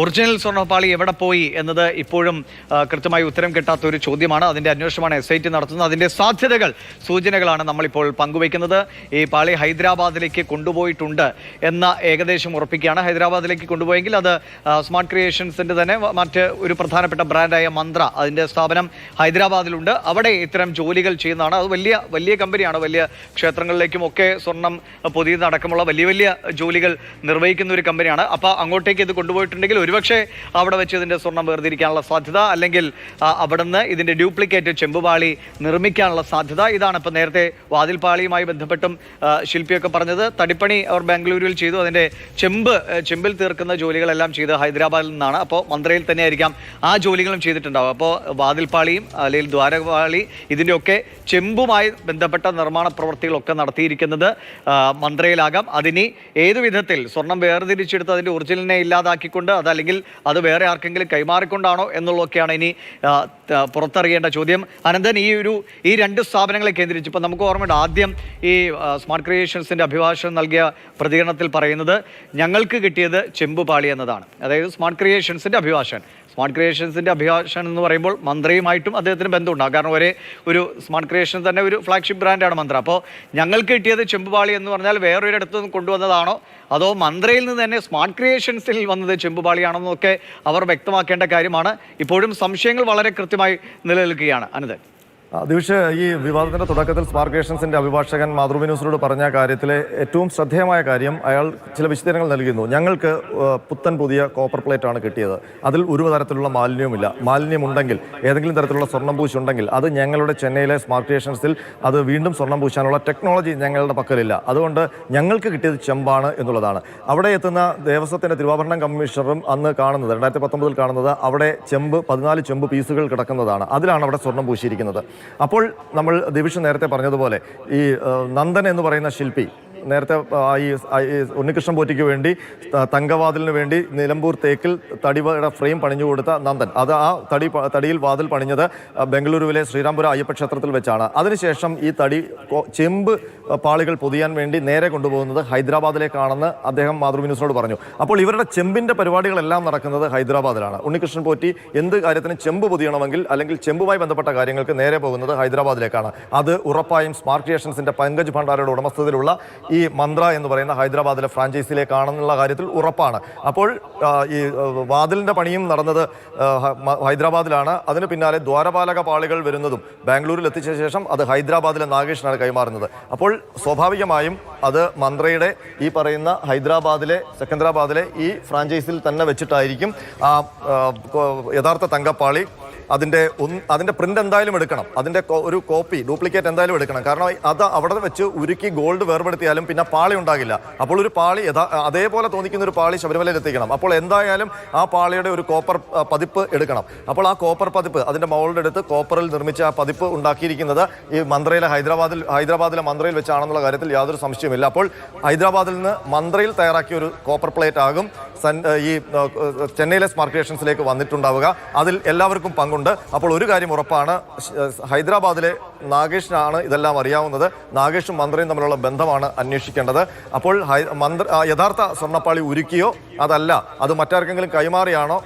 Original സ്വർണപ്പാളി എവിടെ പോയി എന്നത് ഇപ്പോഴും കൃത്യമായി ഉത്തരം കിട്ടാത്ത ഒരു ചോദ്യമാണ്. അതിന്റെ അന്വേഷണമാണ് എസ് ഐ ടി നടത്തുന്നത്. അതിന്റെ സാധ്യതകൾ സൂചനകളാണ് നമ്മളിപ്പോൾ പങ്കുവയ്ക്കുന്നത്. ഈ പാളി ഹൈദരാബാദിലേക്ക് കൊണ്ടുപോയിട്ടുണ്ട് എന്ന ഏകദേശം ഉറപ്പിക്കുകയാണ്. ഹൈദരാബാദിലേക്ക് കൊണ്ടുപോയെങ്കിൽ അത് സ്മാർട്ട് ക്രിയേഷൻസിന്റെ തന്നെ മറ്റ് ഒരു പ്രധാനപ്പെട്ട ബ്രാൻഡായ മന്ത്ര അതിന്റെ സ്ഥാപനം ഹൈദരാബാദിലുണ്ട്. അവിടെ ഇത്തരം ജോലികൾ ചെയ്യുന്നതാണ്. അത് വലിയ വലിയ കമ്പനിയാണ്. വലിയ ക്ഷേത്രങ്ങളിലേക്കും ഒക്കെ സ്വർണം പൊതിയുന്നതടക്കമുള്ള വലിയ വലിയ ജോലികൾ നിർവഹിക്കുന്ന ഒരു കമ്പനിയാണ്. അപ്പോൾ അങ്ങോട്ടേക്ക് ഇത് കൊണ്ടുപോയിട്ടുണ്ടെങ്കിൽ ഒരുപക്ഷെ അവിടെ വെച്ച് ഇതിന്റെ സ്വർണം വേർതിരിക്കാനുള്ള സാധ്യത അല്ലെങ്കിൽ അവിടെ അവിടുന്ന് ഇതിന്റെ ഡ്യൂപ്ലിക്കേറ്റ് ചെമ്പുപാളി നിർമ്മിക്കാനുള്ള സാധ്യത. ഇതാണ് ഇപ്പം നേരത്തെ വാതിൽപാളിയുമായി ബന്ധപ്പെട്ടും ശില്പിയൊക്കെ പറഞ്ഞത്. തടിപ്പണി അവർ ബാംഗ്ലൂരിൽ ചെയ്തു. അതിന്റെ ചെമ്പ് ചെമ്പിൽ തീർക്കുന്ന ജോലികളെല്ലാം ചെയ്ത് ഹൈദരാബാദിൽ നിന്നാണ്. അപ്പോൾ മന്ത്രയിൽ തന്നെ ആയിരിക്കാം ആ ജോലികളും ചെയ്തിട്ടുണ്ടാവും അപ്പോൾ വാതിൽപ്പാളിയും അല്ലെങ്കിൽ ദ്വാരപാളി ഇതിന്റെയൊക്കെ ചെമ്പുമായി ബന്ധപ്പെട്ട നിർമ്മാണ പ്രവൃത്തികളൊക്കെ നടത്തിയിരിക്കുന്നത് മന്ത്രയിലാകാം. അതിനി ഏതു വിധത്തിൽ സ്വർണം വേർതിരിച്ചെടുത്ത് അതിന്റെ ഒറിജിനലിനെ ഇല്ലാതാക്കിക്കൊണ്ട് അതല്ലെങ്കിൽ അത് വേറെ ആർക്കെങ്കിലും കൈമാറിക്കൊണ്ടാണോ എന്നുള്ളതൊക്കെയാണ് ഇനി പുറത്തറിയേണ്ട ചോദ്യം. അനന്തൻ ഈ ഒരു ഈ രണ്ട് സ്ഥാപനങ്ങളെ കേന്ദ്രീകരിച്ച് ഇപ്പം നമുക്ക് ഓർമ്മയുണ്ട് ആദ്യം ഈ സ്മാർട്ട് ക്രിയേഷൻസിന്റെ അഭിഭാഷകൻ നൽകിയ പ്രതികരണത്തിൽ പറയുന്നത് ഞങ്ങൾക്ക് കിട്ടിയത് ചെമ്പുപാളി എന്നതാണ്. അതായത് സ്മാർട്ട് ക്രിയേഷൻസിന്റെ അഭിഭാഷകൻ. സ്മാർട്ട് ക്രിയേഷൻസിന്റെ അഭിഭാഷകൻ എന്ന് പറയുമ്പോൾ മന്ത്രിയുമായിട്ടും അദ്ദേഹത്തിന് ബന്ധമുണ്ടാകും കാരണം ഒരേ ഒരു സ്മാർട്ട് ക്രിയേഷൻ തന്നെ ഒരു ഫ്ലാഗ്ഷിപ്പ് ബ്രാൻഡാണ് മന്ത്ര. അപ്പോൾ ഞങ്ങൾക്ക് കിട്ടിയത് ചെമ്പുപാളി എന്ന് പറഞ്ഞാൽ വേറൊരിടത്തു നിന്ന് കൊണ്ടുവന്നതാണോ? അതോ മന്ത്രയിൽ നിന്ന് തന്നെ സ്മാർട്ട് ക്രിയേഷൻസിൽ വന്നത് ചെമ്പുപാളിയാണോ എന്നൊക്കെ അവർ വ്യക്തമാക്കേണ്ട കാര്യമാണ്. ഇപ്പോഴും സംശയങ്ങൾ വളരെ കൃത്യമായി നിലനിൽക്കുകയാണ്. അനന്തൻ. ദിവിഷ് ഈ വിവാദത്തിന്റെ തുടക്കത്തിൽ സ്പാർക്ക് ക്രിയേഷൻസിന്റെ അഭിഭാഷകൻ മാതൃഭൂമി ന്യൂസിനോട് പറഞ്ഞ കാര്യത്തിലെ ഏറ്റവും ശ്രദ്ധേയമായ കാര്യം അയാൾ ചില വിശദീകരണങ്ങൾ നൽകുന്നു ഞങ്ങൾക്ക് പുത്തൻ പുതിയ കോപ്പർ പ്ലേറ്റ് ആണ് കിട്ടിയത്. അതിൽ ഒരു തരത്തിലുള്ള മാലിന്യവുമില്ല. മാലിന്യമുണ്ടെങ്കിൽ ഏതെങ്കിലും തരത്തിലുള്ള സ്വർണം പൂശി ഉണ്ടെങ്കിൽ അത് ഞങ്ങളുടെ ചെന്നൈയിലെ സ്മാർട്ട് ഏഷൻസിൽ അത് വീണ്ടും സ്വർണം പൂശാനുള്ള ടെക്നോളജി ഞങ്ങളുടെ പക്കലില്ല. അതുകൊണ്ട് ഞങ്ങൾക്ക് കിട്ടിയത് ചെമ്പാണ് എന്നുള്ളതാണ്. അവിടെ എത്തുന്ന ദേവസ്വത്തിന്റെ തിരുവാഭരണം കമ്മീഷണറും അന്ന് കാണുന്നത് രണ്ടായിരത്തി പത്തൊമ്പതിൽ കാണുന്നത് അവിടെ ചെമ്പ് പതിനാല് ചെമ്പ് പീസുകൾ കിടക്കുന്നതാണ്. അതിലാണ് അവിടെ സ്വർണം പൂശിയിരിക്കുന്നത്. അപ്പോൾ നമ്മൾ ദിവിഷ് നേരത്തെ പറഞ്ഞതുപോലെ ഈ നന്ദൻ എന്ന് പറയുന്ന ശില്പി നേരത്തെ ഈ ഉണ്ണികൃഷ്ണൻ പോറ്റിക്ക് വേണ്ടി തങ്കവാതിലിന് വേണ്ടി നിലമ്പൂർ തേക്കിൽ തടിയുടെ ഫ്രെയിം പണിഞ്ഞു കൊടുത്ത നന്ദൻ. അത് ആ തടി തടിയിൽ വാതിൽ പണിഞ്ഞത് ബംഗളൂരുവിലെ ശ്രീരാംപുര അയ്യപ്പ ക്ഷേത്രത്തിൽ വെച്ചാണ്. അതിനുശേഷം ഈ തടി ചെമ്പ് പാളികൾ പൊതിയാൻ വേണ്ടി നേരെ കൊണ്ടുപോകുന്നത് ഹൈദരാബാദിലേക്കാണെന്ന് അദ്ദേഹം മാതൃഭൂമി പറഞ്ഞു. അപ്പോൾ ഇവരുടെ ചെമ്പിന്റെ പരിപാടികളെല്ലാം നടക്കുന്നത് ഹൈദരാബാദിലാണ്. ഉണ്ണികൃഷ്ണൻ പോറ്റി എന്ത് കാര്യത്തിനും ചെമ്പ് പൊതിയണമെങ്കിൽ അല്ലെങ്കിൽ ചെമ്പുമായി ബന്ധപ്പെട്ട കാര്യങ്ങൾക്ക് നേരെ പോകുന്നത് ഹൈദരാബാദിലേക്കാണ്. അത് ഉറപ്പായും സ്മാർട്ട് ക്രിയേഷൻസിന്റെ പങ്കജ് ഭണ്ഡാരയുടെ ഉടമസ്ഥതയിലുള്ള ഈ മന്ത്ര എന്ന് പറയുന്ന ഹൈദരാബാദിലെ ഫ്രാഞ്ചൈസിയിലേക്കാണെന്നുള്ള കാര്യത്തിൽ ഉറപ്പാണ്. അപ്പോൾ ഈ വാതിലിന്റെ പണിയും നടന്നത് ഹൈദരാബാദിലാണ്. അതിന് പിന്നാലെ ദ്വാരപാലക പാളികൾ വരുന്നതും ബാംഗ്ലൂരിൽ എത്തിച്ച ശേഷം അത് ഹൈദരാബാദിലെ നാഗേഷിനാണ് കൈമാറുന്നത്. അപ്പോൾ സ്വാഭാവികമായും അത് മന്ത്രയുടെ ഈ പറയുന്ന ഹൈദരാബാദിലെ സെക്കന്ദരാബാദിലെ ഈ ഫ്രാഞ്ചൈസിൽ തന്നെ വെച്ചിട്ടായിരിക്കും ആ, യഥാർത്ഥ തങ്കപ്പാളി അതിന്റെ ഒന്ന് അതിന്റെ പ്രിന്റ് എന്തായാലും എടുക്കണം. അതിന്റെ ഒരു കോപ്പി ഡ്യൂപ്ലിക്കേറ്റ് എന്തായാലും എടുക്കണം. കാരണം അത് അവിടെ വെച്ച് ഉരുക്കി ഗോൾഡ് വേർപെടുത്തിയാലും പിന്നെ പാളി ഉണ്ടാകില്ല. അപ്പോൾ ഒരു പാളി അതേപോലെ തോന്നിക്കുന്ന ഒരു പാളി ശബരിമലയിൽ എത്തിക്കണം അപ്പോൾ എന്തായാലും ആ പാളിയുടെ ഒരു കോപ്പർ പതിപ്പ് എടുക്കണം. അപ്പോൾ ആ കോപ്പർ പതിപ്പ് അതിന്റെ മോളുടെ അടുത്ത് കോപ്പറിൽ നിർമ്മിച്ച ആ പതിപ്പ് ഉണ്ടാക്കിയിരിക്കുന്നത് ഈ മന്ത്രയിലെ ഹൈദരാബാദിൽ ഹൈദരാബാദിലെ മന്ത്രയിൽ വെച്ചാണെന്നുള്ള കാര്യത്തിൽ യാതൊരു സംശയമില്ല അപ്പോൾ ഹൈദരാബാദിൽ നിന്ന് മന്ത്രയിൽ തയ്യാറാക്കിയ ഒരു കോപ്പർ പ്ലേറ്റ് ആകും. ഈ ചെന്നൈയിലെ സ്മാർട്ട് ക്രിയേഷൻസിലേക്ക് വന്നിട്ടുണ്ടാവുക. അതിൽ എല്ലാവർക്കും പങ്കുണ്ട്. അപ്പോൾ ഒരു കാര്യം ഉറപ്പാണ് ഹൈദരാബാദിലെ നാഗേഷിനാണ് ഇതെല്ലാം അറിയാവുന്നത്. നാഗേഷും മന്ത്രിയും തമ്മിലുള്ള ബന്ധമാണ് അന്വേഷിക്കേണ്ടത്. അപ്പോൾ മന്ത്രി യഥാർത്ഥ സ്വർണപ്പാളി ഉരുക്കിയോ അതല്ല. അത് മറ്റാർക്കെങ്കിലും കൈമാറിയാണോ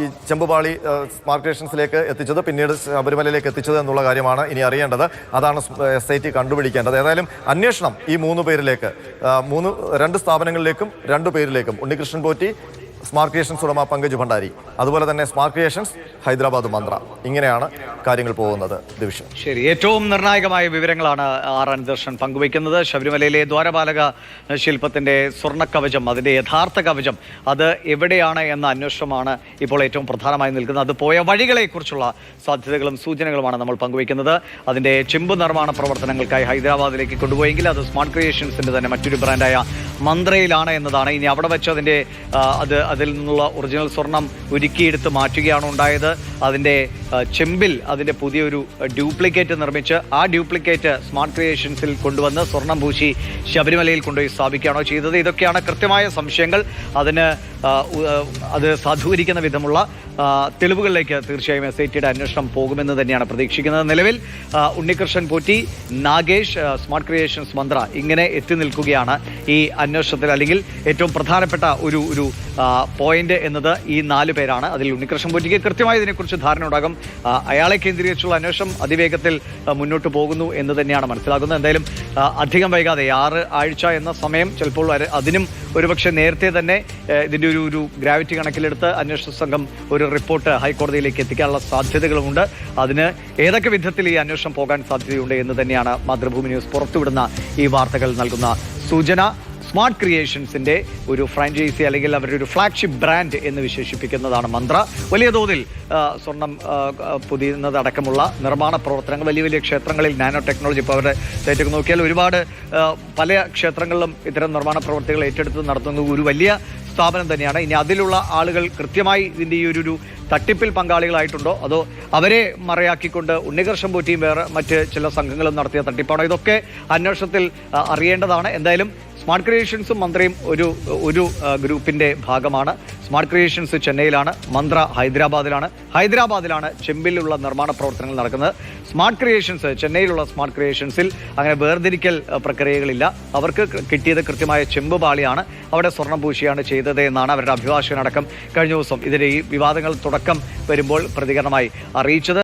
ഈ ചെമ്പുപാളി സ്മാർട്ട് സ്റ്റേഷൻസിലേക്ക് എത്തിച്ചത് പിന്നീട് ശബരിമലയിലേക്ക് എത്തിച്ചത് എന്നുള്ള കാര്യമാണ് ഇനി അറിയേണ്ടത്. അതാണ് എസ് ഐ ടി കണ്ടുപിടിക്കേണ്ടത്. ഏതായാലും അന്വേഷണം ഈ മൂന്ന് പേരിലേക്ക് മൂന്ന് രണ്ട് സ്ഥാപനങ്ങളിലേക്കും രണ്ട് പേരിലേക്കും. ഉണ്ണികൃഷ്ണൻ പോറ്റി സ്മാർട്ട് ക്രിയേഷൻസ് ഉടമ പങ്കജ് ഭണ്ഡാരി. അതുപോലെ തന്നെ സ്മാർട്ട് ക്രിയേഷൻസ് ഹൈദരാബാദ് മന്ത്ര. ഇങ്ങനെയാണ് കാര്യങ്ങൾ പോകുന്നത് ദിവിഷൻ ശരി ഏറ്റവും നിർണായകമായ വിവരങ്ങളാണ് ആർ അനിദർശൻ പങ്കുവയ്ക്കുന്നത്. ശബരിമലയിലെ ദ്വാരപാലക ശില്പത്തിന്റെ സ്വർണ കവചം അതിന്റെ യഥാർത്ഥ കവചം അത് എവിടെയാണ് എന്ന അന്വേഷണമാണ് ഇപ്പോൾ ഏറ്റവും പ്രധാനമായി നിൽക്കുന്നത്. അത് പോയ വഴികളെക്കുറിച്ചുള്ള സാധ്യതകളും സൂചനകളുമാണ് നമ്മൾ പങ്കുവയ്ക്കുന്നത്. അതിന്റെ ചെമ്പ് നിർമ്മാണ പ്രവർത്തനങ്ങൾക്കായി ഹൈദരാബാദിലേക്ക് കൊണ്ടുപോയെങ്കിൽ അത് സ്മാർട്ട് ക്രിയേഷൻസിന്റെ തന്നെ മറ്റൊരു ബ്രാൻഡായ മന്ത്രയിലാണ് എന്നതാണ്. ഇനി അവിടെ വെച്ച് അതിന്റെ അത് അതിൽ നിന്നുള്ള ഒറിജിനൽ സ്വർണം ഉരുക്കിയെടുത്ത് മാറ്റുകയാണ് ഉണ്ടായത്. അതിന്റെ ചെമ്പിൽ അതിന്റെ പുതിയൊരു ഡ്യൂപ്ലിക്കേറ്റ് നിർമ്മിച്ച് ആ ഡ്യൂപ്ലിക്കേറ്റ് സ്മാർട്ട് ക്രിയേഷൻസിൽ കൊണ്ടുവന്ന് സ്വർണം പൂശി ശബരിമലയിൽ കൊണ്ടുപോയി സ്ഥാപിക്കുകയാണോ ചെയ്തത്? ഇതൊക്കെയാണ് കൃത്യമായ സംശയങ്ങൾ. അതിന് അത് സാധൂകരിക്കുന്ന വിധമുള്ള തെളിവുകളിലേക്ക് തീർച്ചയായും എസ് ഐ ടിയുടെ അന്വേഷണം പോകുമെന്ന് തന്നെയാണ് പ്രതീക്ഷിക്കുന്നത്. നിലവിൽ ഉണ്ണികൃഷ്ണൻ പോറ്റി നാഗേഷ് സ്മാർട്ട് ക്രിയേഷൻസ് മന്ത്ര ഇങ്ങനെ എത്തി നിൽക്കുകയാണ്. ഈ അന്വേഷണത്തിൽ അല്ലെങ്കിൽ ഏറ്റവും പ്രധാനപ്പെട്ട ഒരു ഒരു പോയിന്റ് എന്നത് ഈ നാല് പേരാണ്. അതിൽ ഉണ്ണികൃഷ്ണൻ പൊറ്റിക്ക് കൃത്യമായി ഇതിനെക്കുറിച്ച് ധാരണ ഉണ്ടാകും. അയാളെ കേന്ദ്രീകരിച്ചുള്ള അന്വേഷണം അതിവേഗത്തിൽ മുന്നോട്ട് പോകുന്നു എന്ന് തന്നെയാണ് മനസ്സിലാക്കുന്നത് എന്തായാലും അധികം വൈകാതെ ആറ് ആഴ്ച എന്ന സമയം ചിലപ്പോൾ അതിനും ഒരുപക്ഷെ നേരത്തെ തന്നെ ഇതിന്റെ ഒരു ഒരു ഗ്രാവിറ്റി കണക്കിലെടുത്ത് അന്വേഷണ സംഘം ഒരു റിപ്പോർട്ട് ഹൈക്കോടതിയിലേക്ക് എത്തിക്കാനുള്ള സാധ്യതകളുമുണ്ട്. അതിന് ഏതൊക്കെ വിധത്തിൽ ഈ അന്വേഷണം പോകാൻ സാധ്യതയുണ്ട് എന്ന് തന്നെയാണ് മാതൃഭൂമി ന്യൂസ് പുറത്തുവിടുന്ന ഈ വാർത്തകൾ നൽകുന്ന സൂചന. സ്മാർട്ട് ക്രിയേഷൻസിന്റെ ഒരു ഫ്രാഞ്ചൈസി അല്ലെങ്കിൽ അവരുടെ ഒരു ഫ്ലാഗ്ഷിപ്പ് ബ്രാൻഡ് എന്ന് വിശേഷിപ്പിക്കുന്നതാണ് മന്ത്ര. വലിയ തോതിൽ സ്വർണം പൊതിയുന്നതടക്കമുള്ള നിർമ്മാണ പ്രവർത്തനങ്ങൾ വലിയ വലിയ ക്ഷേത്രങ്ങളിൽ നാനോ ടെക്നോളജി ഇപ്പോൾ അവരുടെ സൈറ്റൊക്കെ നോക്കിയാൽ ഒരുപാട് പല ക്ഷേത്രങ്ങളിലും ഇത്തരം നിർമ്മാണ പ്രവർത്തികൾ ഏറ്റെടുത്ത് നടത്തുന്ന ഒരു വലിയ സ്ഥാപനം തന്നെയാണ്. ഇനി അതിലുള്ള ആളുകൾ കൃത്യമായി ഇതിന്റെ ഈ ഒരു തട്ടിപ്പിൽ പങ്കാളികളായിട്ടുണ്ടോ? അതോ അവരെ മറയാക്കിക്കൊണ്ട് ഉണ്ണികർഷം പോറ്റിയും വേറെ മറ്റ് ചില സംഘങ്ങളും നടത്തിയ തട്ടിപ്പാണോ? ഇതൊക്കെ അന്വേഷണത്തിൽ അറിയേണ്ടതാണ്. എന്തായാലും സ്മാർട്ട് ക്രിയേഷൻസും മന്ത്രിയും ഒരു ഒരു ഗ്രൂപ്പിന്റെ ഭാഗമാണ്. സ്മാർട്ട് ക്രിയേഷൻസ് ചെന്നൈയിലാണ് മന്ത്ര ഹൈദരാബാദിലാണ്. ഹൈദരാബാദിലാണ് ചെമ്പിലുള്ള നിർമ്മാണ പ്രവർത്തനങ്ങൾ നടക്കുന്നത്. സ്മാർട്ട് ക്രിയേഷൻസ് ചെന്നൈയിലുള്ള സ്മാർട്ട് ക്രിയേഷൻസിൽ അങ്ങനെ വേർതിരിക്കൽ പ്രക്രിയകളില്ല. അവർക്ക് കിട്ടിയത് കൃത്യമായ ചെമ്പ് പാളിയാണ്. അവിടെ സ്വർണം പൂശിയാണ് ചെയ്തത് എന്നാണ് അവരുടെ അഭിഭാഷകനടക്കം കഴിഞ്ഞ ദിവസം ഇതിന്റെ ഈ വിവാദങ്ങൾ തുടക്കം വരുമ്പോൾ പ്രതികരണമായി അറിയിച്ചത്.